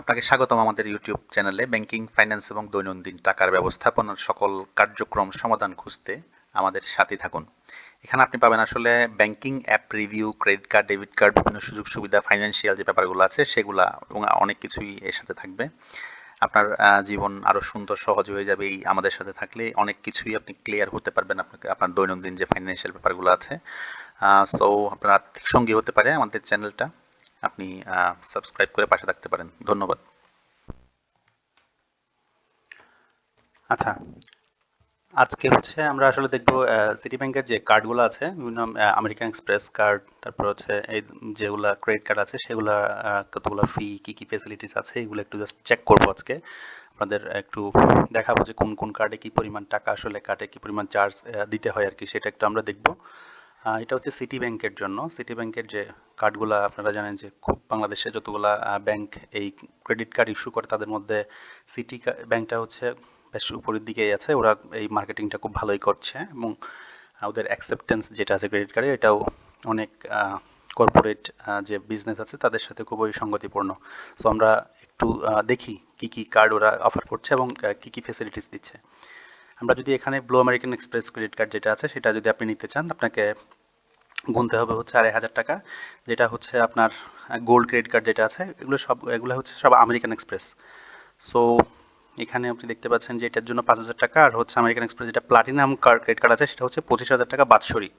আপনাকে স্বাগতম আমাদের ইউটিউব চ্যানেলে। ব্যাংকিং, ফাইন্যান্স এবং দৈনন্দিন টাকার ব্যবস্থাপনার সকল কার্যক্রম সমাধান খুঁজতে আমাদের সাথে থাকুন। এখানে আপনি পাবেন আসলে banking app review, credit card, debit card, বিভিন্ন সুযোগ সুবিধা, ফাইন্যান্সিয়াল যে ব্যাপারগুলো আছে সেগুলা এবং অনেক কিছুই এর সাথে থাকবে। আপনার জীবন আরও সুন্দর, সহজ হয়ে যাবে এই আমাদের সাথে থাকলে। অনেক কিছুই আপনি ক্লিয়ার হতে পারবেন আপনাকে, আপনার দৈনন্দিন যে ফাইন্যান্সিয়াল ব্যাপারগুলো আছে। সো আপনার আর্থিক সঙ্গী হতে পারে আমাদের চ্যানেলটা। আপনি সাবস্ক্রাইব করে পাশে থাকতে পারেন। ধন্যবাদ। আচ্ছা আজকে হচ্ছে আমরা আসলে দেখব সিটি ব্যাংকের যে কার্ডগুলো আছে, বিভিন্ন আমেরিকান এক্সপ্রেস কার্ড তারপর হচ্ছে এই যেগুলা ক্রেডিট কার্ড আছে, সেগুলা কতগুলো ফি কি কি ফেসিলিটিস আছে, এগুলো একটু জাস্ট চেক করব আজকে। আপনাদের একটু দেখাবো যে কোন কোন কার্ডে কি পরিমাণ টাকা আসলে কার্ডে কি পরিমাণ চার্জ দিতে হয় আর কি, সেটা একটু আমরা দেখব। এটা হচ্ছে সিটি ব্যাংকের জন্য। সিটি ব্যাংকের যে কার্ডগুলা আপনারা জানেন যে খুব বাংলাদেশে যতগুলা ব্যাংক এই ক্রেডিট কার্ড ইস্যু করে, তাদের মধ্যে সিটি ব্যাংকটা হচ্ছে বেশ উপরের দিকেই আছে। ওরা এই মার্কেটিংটা খুব ভালোই করছে এবং ওদের অ্যাকসেপ্টেন্স যেটা আছে ক্রেডিট কার্ডে এটাও অনেক কর্পোরেট যে বিজনেস আছে, তাদের সাথে খুবই সঙ্গতিপূর্ণ। সো আমরা একটু দেখি কি কি কার্ড ওরা অফার করছে এবং কি কি ফেসিলিটিস দিচ্ছে। আমরা যদি এখানে blue American Express credit card যেটা আছে, সেটা যদি আপনি নিতে চান, আপনাকে গুনতে হবে হচ্ছে আড়াই হাজার টাকা, যেটা হচ্ছে আপনার গোল্ড ক্রেডিট কার্ড যেটা আছে, এগুলো সব, এগুলো হচ্ছে সব আমেরিকান এক্সপ্রেস সো এখানে আপনি দেখতে পাচ্ছেন যে এটার জন্য পাঁচ হাজার টাকা, আর হচ্ছে আমেরিকান এক্সপ্রেস যেটা প্লাটিনাম কার্ড ক্রেডিট কার্ড আছে, সেটা হচ্ছে পঁচিশ হাজার টাকা বাৎসরিক।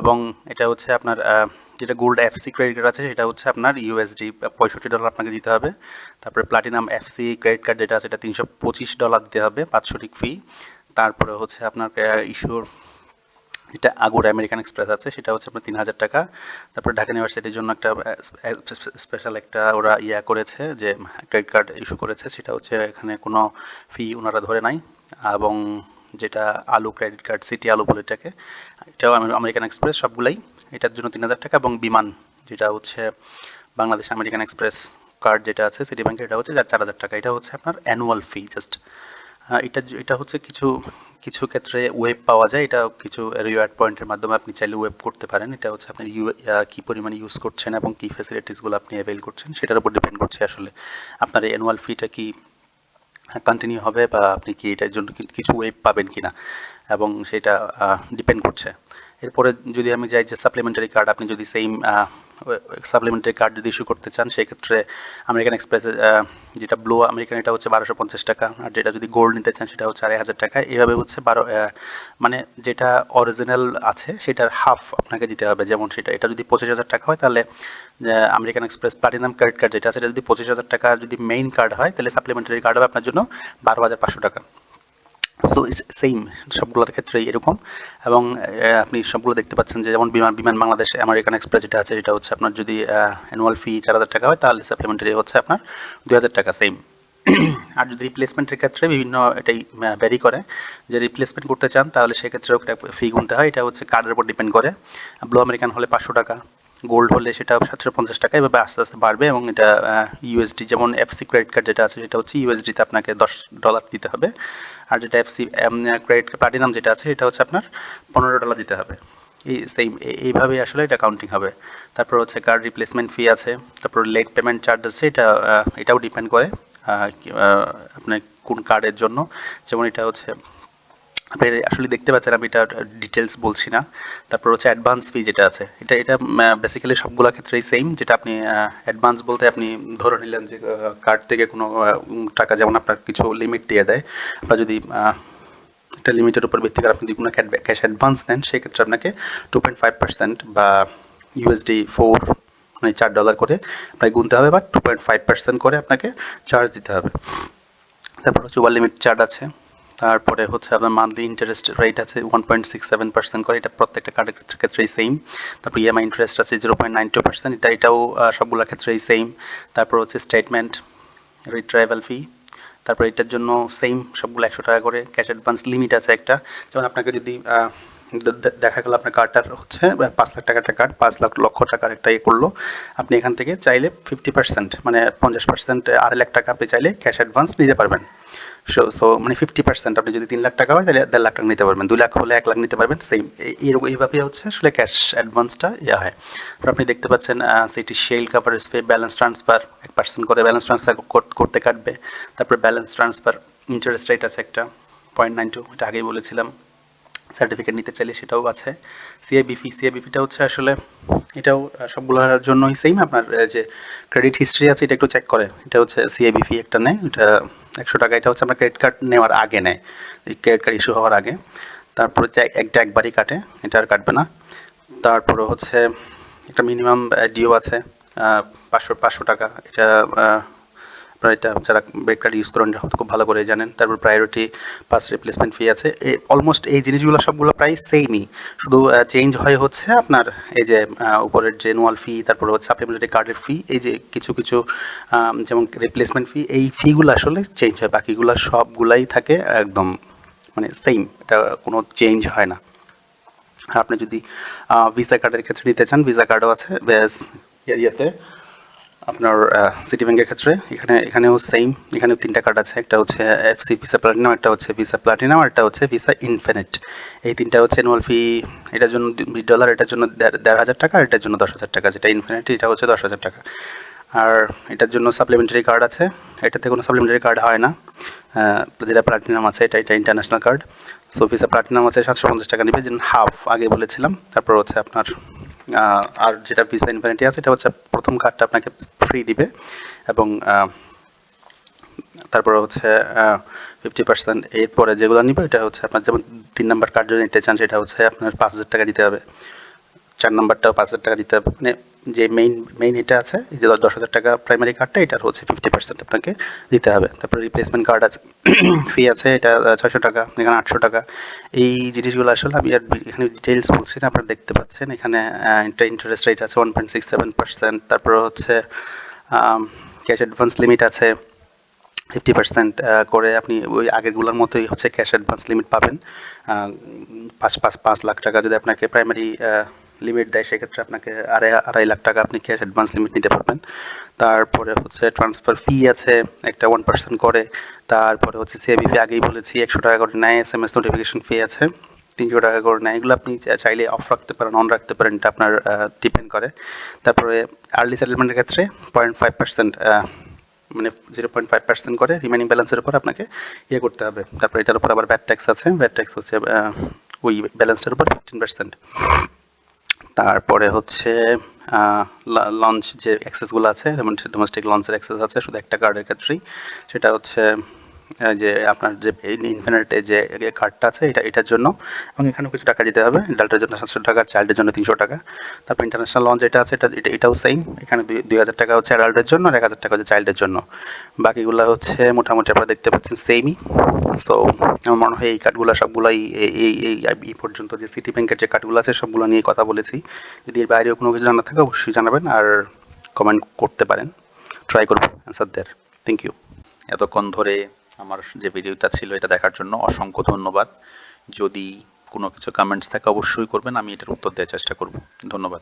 এবং এটা হচ্ছে আপনার যেটা গোল্ড এফসি ক্রেডিট কার্ড আছে, সেটা হচ্ছে আপনার ইউএসডি পঁয়ষট্টি ডলার আপনাকে দিতে হবে। তারপরে প্লাটিনাম এফসি ক্রেডিট কার্ড যেটা আছে, এটা তিনশো পঁচিশ ডলার দিতে হবে বাৎসরিক ফি তারপরে হচ্ছে আপনার ইস্যুর যেটা আগুর আমেরিকান এক্সপ্রেস আছে, সেটা হচ্ছে আপনার তিন হাজার টাকা। তারপরে ঢাকা ইউনিভার্সিটির জন্য একটা স্পেশাল একটা ওরা ইয়া করেছে যে ক্রেডিট কার্ড ইস্যু করেছে, সেটা হচ্ছে এখানে কোনো ফি ওনারা ধরে নাই। এবং যেটা আলু ক্রেডিট কার্ড সিটি আলু বলে এটাকে, এটাও আমেরিকান এক্সপ্রেস সবগুলাই। এটার জন্য তিন হাজার টাকা এবং বিমান, যেটা হচ্ছে বাংলাদেশ আমেরিকান এক্সপ্রেস কার্ড যেটা আছে, সিটি ব্যাংকের, এটা হচ্ছে চার হাজার টাকা। এটা হচ্ছে আপনার অ্যানুয়াল ফি জাস্ট এটা এটা হচ্ছে কিছু কিছু ক্ষেত্রে ওয়েব পাওয়া যায়। এটা কিছু রিওয়ার্ড পয়েন্টের মাধ্যমে আপনি চাইলে ওয়েব করতে পারেন। এটা হচ্ছে আপনি ইউ পরিমাণে ইউজ করছেন এবং কি ফ্যাসিলিটিসগুলো আপনি অ্যাভেল করছেন, সেটার উপর ডিপেন্ড করছে আসলে আপনার অ্যানুয়াল ফিটা কি কন্টিনিউ হবে বা আপনি কি এটার জন্য কিছু ওয়েব পাবেন কিনা এবং সেটা ডিপেন্ড করছে। এরপরে যদি আমি যাই যে সাপ্লিমেন্টারি কার্ড আপনি যদি সেম সাপ্লিমেন্টারি কার্ড যদি ইস্যু করতে চান, সেক্ষেত্রে আমেরিকান এক্সপ্রেস যেটা ব্লু আমেরিকান এটা হচ্ছে বারোশো পঞ্চাশ টাকা। আর যেটা যদি গোল্ড নিতে চান, সেটা হচ্ছে আড়াই হাজার টাকা। এভাবে হচ্ছে বারো মানে যেটা অরিজিনাল আছে, সেটার হাফ আপনাকে দিতে হবে যেমন সেটা। এটা যদি পঁচিশ হাজার টাকা হয়, তাহলে American Express platinum credit card যেটা সেটা যদি পঁচিশ হাজার টাকা যদি মেইন কার্ড হয়, তাহলে সাপ্লিমেন্টারি কার্ড হবে আপনার জন্য বারো হাজার পাঁচশো টাকা। সো সেম সবগুলোর ক্ষেত্রেই এরকম। এবং আপনি সবগুলো দেখতে পাচ্ছেন যে, যেমন বিমান বিমান বাংলাদেশ আমেরিকান এক্সপ্রেস যেটা আছে, সেটা হচ্ছে আপনার যদি অ্যানুয়াল ফি চার হাজার টাকা হয়, তাহলে সাপ্লিমেন্টারি হচ্ছে আপনার দুই হাজার টাকা সেম আর যদি রিপ্লেসমেন্টের ক্ষেত্রে বিভিন্ন এটাই ভ্যারি করে, যে রিপ্লেসমেন্ট করতে চান, তাহলে সেক্ষেত্রেও একটা ফি গুনতে হয়। এটা হচ্ছে কার্ডের উপর ডিপেন্ড করে। ব্লু আমেরিকান হলে পাঁচশো টাকা। গোল্ড হলে সেটা সাতশো পঞ্চাশ টাকা এভাবে আস্তে আস্তে বাড়বে এবং এটা ইউএসডি যেমন এফসি ক্রেডিট কার্ড যেটা আছে সেটা হচ্ছে ইউএসডিতে আপনাকে দশ ডলার দিতে হবে। আর যেটা এফসি ক্রেডিট কার্ড প্লাটিনাম যেটা আছে সেটা হচ্ছে আপনার পনেরো ডলার দিতে হবে। এই সেম এইভাবেই আসলে এটা কাউন্টিং হবে। তারপর হচ্ছে কার্ড রিপ্লেসমেন্ট ফি আছে, তারপর লেট পেমেন্ট চার্জ আছে, এটা এটাও ডিপেন্ড করে আপনার কোন কার্ডের জন্য। যেমন এটা হচ্ছে আপনি আসলে দেখতে পাচ্ছেন আমি এটা ডিটেলস বলছি না। তারপর হচ্ছে অ্যাডভান্স ফি যেটা আছে, এটা এটা বেসিক্যালি সবগুলো ক্ষেত্রেই সেম যেটা আপনি অ্যাডভান্স বলতে আপনি ধরে নিলেন যে কার্ড থেকে কোনো টাকা যেমন আপনার কিছু লিমিট দিয়ে দেয়, আপনার যদি একটা লিমিটের উপর ভিত্তি করে আপনি যদি কোনো ক্যাশ অ্যাডভান্স নেন, সেক্ষেত্রে আপনাকে টু পয়েন্ট ফাইভ পার্সেন্ট বা ইউএসডি ফোর মানে চার ডলার করে আপনাকে গুনতে হবে বা টু পয়েন্ট ফাইভ পার্সেন্ট করে আপনাকে চার্জ দিতে হবে। তারপর হচ্ছে ওভার লিমিট চার্জ আছে। তারপরে হচ্ছে আপনার মান্থলি ইন্টারেস্ট রেট আছে one point six seven percent করে, এটা প্রত্যেকটা কার্ডের ক্ষেত্রে ক্ষেত্রেই সেম তারপর ইএমআই ইন্টারেস্ট আছে zero point nine two percent এটা এটাও সবগুলোর ক্ষেত্রেই সেম তারপর হচ্ছে স্টেটমেন্ট রিট্রাইভাল ফি তারপর এটার জন্য সেম সবগুলো একশো টাকা করে। ক্যাশ অ্যাডভান্স লিমিট আছে একটা। যেমন আপনাকে যদি দেখা গেল আপনার কার্ডটার হচ্ছে পাঁচ লাখ টাকার কার্ড পাঁচ লাখ লক্ষ টাকার একটা ইয়ে করল। আপনি এখান থেকে চাইলে ফিফটি পার্সেন্ট মানে পঞ্চাশ পার্সেন্ট আড়াই লাখ টাকা আপনি চাইলে ক্যাশ অ্যাডভান্স নিতে পারবেন। সো সো মানে ফিফটি পার্সেন্ট আপনি যদি তিন লাখ টাকা হয়, তাহলে দেড় লাখ টাকা নিতে পারবেন। দুই লাখ হলে এক লাখ নিতে পারবেন সেম এরকম এইভাবে হচ্ছে আসলে ক্যাশ অ্যাডভান্সটা ইয়ে হয়। আপনি দেখতে পাচ্ছেন সেটি শেল কাভারেজ পে ব্যালেন্স ট্রান্সফার এক পার্সেন্ট করে ব্যালেন্স ট্রান্সফার করতে কাটবে। তারপর ব্যালেন্স ট্রান্সফার ইন্টারেস্ট রেট আছে একটা পয়েন্ট নাইন টু এটা আগেই বলেছিলাম। সার্টিফিকেট নিতে চাইলে সেটাও আছে। সিআইবিপি সিআইবিপিটা হচ্ছে আসলে এটাও সবগুলোর জন্যই সেম আপনার যে ক্রেডিট হিস্ট্রি আছে, এটা একটু চেক করে। এটা হচ্ছে সিআইবিপি একটা নেয়, এটা একশো টাকা। এটা হচ্ছে আপনার ক্রেডিট কার্ড নেওয়ার আগে নেয় ক্রেডিট কার্ড ইস্যু হওয়ার আগে। তারপরে হচ্ছে একটা একবারই কাটে, এটা আর কাটবে না। তারপরে হচ্ছে একটা মিনিমাম ডিও আছে পাঁচশো পাঁচশো টাকা। এটা এটা যারা ব্রেক কার্ড ইউজ করেন হয়তো খুব ভালো করে জানেন। তারপর প্রায়োরিটি পাস রিপ্লেসমেন্ট ফি আছে। অলমোস্ট এই জিনিসগুলো সবগুলো প্রায় সেমই শুধু চেঞ্জ হয় হচ্ছে আপনার এই যে উপরের যে অ্যানুয়াল ফি তারপর হচ্ছে সাপ্লিমেন্টারি কার্ডের ফি এই যে কিছু কিছু যেমন রিপ্লেসমেন্ট ফি এই ফিগুলো আসলে চেঞ্জ হয়। বাকিগুলো সবগুলাই থাকে একদম মানে সেম এটা কোনো চেঞ্জ হয় না। আপনি যদি ভিসা কার্ডের ক্ষেত্রে নিতে চান ভিসা কার্ডও আছে। ব্যাস ইয়েতে। আপনার সিটি ব্যাংকের ক্ষেত্রে। এখানে, এখানেও সেম এখানেও তিনটা কার্ড আছে। একটা হচ্ছে এফসি ভিসা প্লাটিনাম একটা হচ্ছে ভিসা প্লাটিনাম আর একটা হচ্ছে ভিসা ইনফিনিট এই তিনটা হচ্ছে অ্যানুয়াল ফি এটার জন্য বিশ ডলার এটার জন্য দেড় হাজার টাকা, আর এটার জন্য দশ হাজার টাকা। যেটা ইনফিনিটি এটা হচ্ছে দশ হাজার টাকা। আর এটার জন্য সাপ্লিমেন্টারি কার্ড আছে। এটাতে কোনো সাপ্লিমেন্টারি কার্ড হয় না। যেটা প্লাটিনাম আছে, এটা এটা international card so Visa platinum আছে, সাতশো পঞ্চাশ টাকা নেবে। যেমন হাফ আগে বলেছিলাম। তারপর হচ্ছে আপনার আর যেটা ভিসা ইনফিনিটি আছে, এটা হচ্ছে প্রথম কার্ডটা আপনাকে ফ্রি দিবে এবং তারপরে হচ্ছে ফিফটি পার্সেন্ট এরপরে যেগুলো নিবে, এটা হচ্ছে আপনার যেমন তিন নাম্বার কার্ড যদি নিতে চান, সেটা হচ্ছে আপনার পাঁচ হাজার টাকা দিতে হবে। চার নাম্বারটাও পাঁচ হাজার টাকা দিতে হবে। মানে যে মেইন মেইন এটা আছে, এই যে দশ হাজার টাকা প্রাইমারি কার্ডটা এটার হচ্ছে ফিফটি পার্সেন্ট আপনাকে দিতে হবে। তারপরে রিপ্লেসমেন্ট কার্ড আছে ফি আছে, এটা ছয়শো টাকা, এখানে আটশো টাকা। এই জিনিসগুলো আসলে আমি আর এখানে ডিটেলস বলছি না, আপনারা দেখতে পাচ্ছেন। এখানে ইন্টারেস্ট রেট আছে one point six seven percent তারপরে হচ্ছে ক্যাশ অ্যাডভান্স লিমিট আছে ফিফটি পার্সেন্ট করে আপনি ওই আগেরগুলোর মতোই হচ্ছে ক্যাশ অ্যাডভান্স লিমিট পাবেন। পাঁচ পাঁচ পাঁচ লাখ টাকা যদি আপনাকে প্রাইমারি লিমিট দেয়, সেক্ষেত্রে আপনাকে আড়াই আড়াই লাখ টাকা আপনি ক্যাশ অ্যাডভান্স লিমিট নিতে পারবেন। তারপরে হচ্ছে ট্রান্সফার ফি আছে, একটা ওয়ান পার্সেন্ট করে। তারপরে হচ্ছে সিআইবি ফি আগেই বলেছি, একশো টাকা করে নেয় S M S notification fee আছে, তিনশো টাকা করে নেয়। এগুলো আপনি চাইলে অফ রাখতে পারেন অন রাখতে পারেন, এটা আপনার ডিপেন্ড করে। তারপরে আর্লি সেটেলমেন্টের ক্ষেত্রে পয়েন্ট ফাইভ পার্সেন্ট মানে জিরো পয়েন্ট ফাইভ পার্সেন্ট করে রিমাইনিং ব্যালেন্সের উপর আপনাকে ইয়ে করতে হবে। তারপর এটার উপর আবার ব্যাট ট্যাক্স আছে ব্যাট ট্যাক্স হচ্ছে ওই ব্যালেন্সটার উপর ফিফটিন পার্সেন্ট তারপরে হচ্ছে লঞ্চ যে অ্যাক্সেসগুলো আছে, যেমন ডোমেস্টিক লঞ্চের অ্যাক্সেস আছে, শুধু একটা কার্ডের ক্ষেত্রেই। সেটা হচ্ছে যে আপনার যে ইনফিনিটে যে কার্ডটা আছে, এটা, এটার জন্য এবং এখানেও কিছু টাকা দিতে হবে। ডাল্টের জন্য সাতশো টাকা চাইল্ডের জন্য তিনশো টাকা। তারপর ইন্টারন্যাশনাল লঞ্চ এটা আছে, এটা এটা, এটাও সেম এখানে দুই হাজার টাকা হচ্ছে অ্যাডাল্টের জন্য আর এক হাজার টাকা হচ্ছে চাইল্ডের জন্য। বাকিগুলো হচ্ছে মোটামুটি আপনারা দেখতে পাচ্ছেন সেমই সো আমার মনে হয় এই কার্ডগুলো সবগুলাই, এই এই এই পর্যন্ত যে সিটি ব্যাংকের যে কার্ডগুলো আছে, সবগুলো নিয়ে কথা বলেছি। যদি এর বাইরেও কোনো কিছু জানা থাকে, অবশ্যই জানাবেন আর কমেন্ট করতে পারেন। ট্রাই করব অ্যান্সার দেয়ার থ্যাংক ইউ এতক্ষণ ধরে আমার যে ভিডিওটা ছিল এটা দেখার জন্য অসংখ্য ধন্যবাদ। যদি কোনো কিছু কমেন্টস থাকে অবশ্যই করবেন, আমি এটার উত্তর দেওয়ার চেষ্টা করব। ধন্যবাদ।